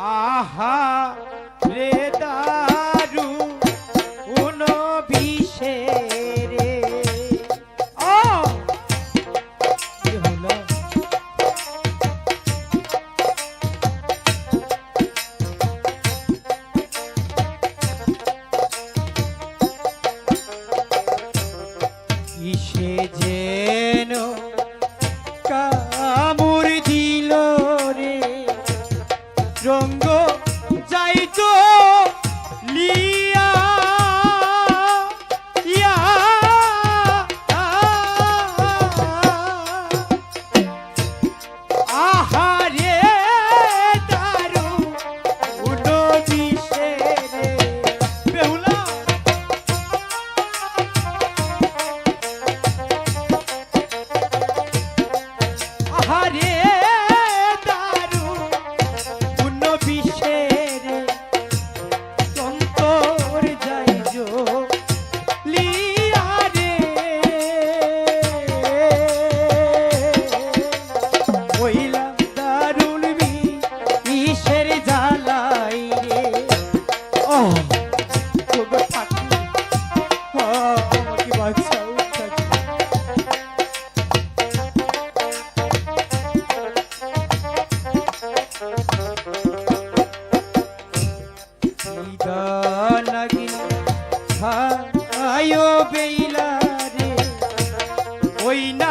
আহা রে ওই না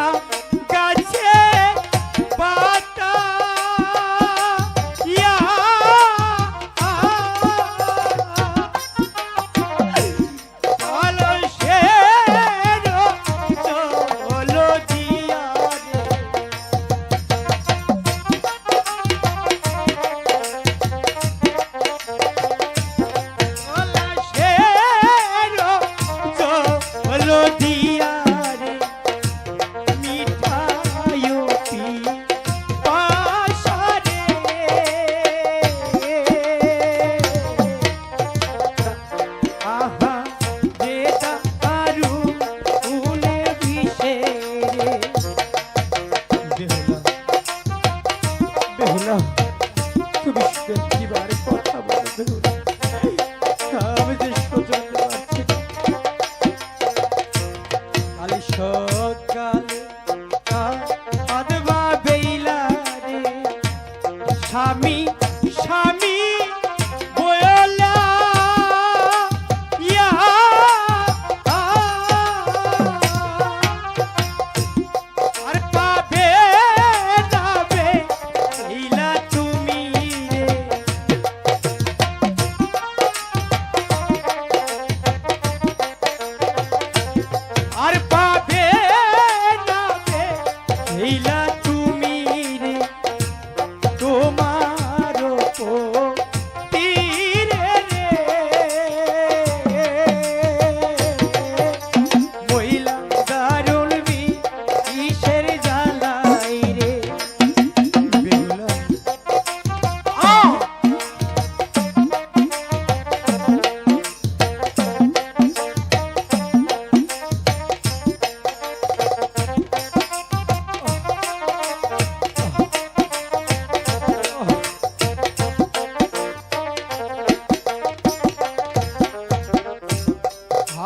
बोलो दिया a mim.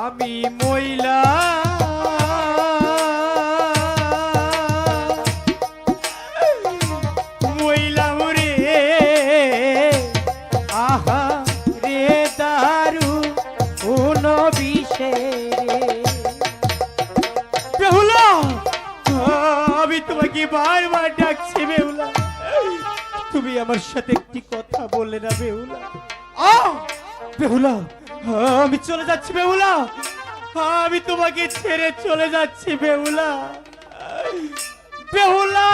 আমি মহিলা। বারবার ডাকছি বেউলা তুমি আমার সাথে একটি কথা বলে না বেহুলা। আ বেহুলা আমি চলে যাচ্ছি বেহুলা। আমি তোমাকে ছেড়ে চলে যাচ্ছি বেহুলা। বেহুলা!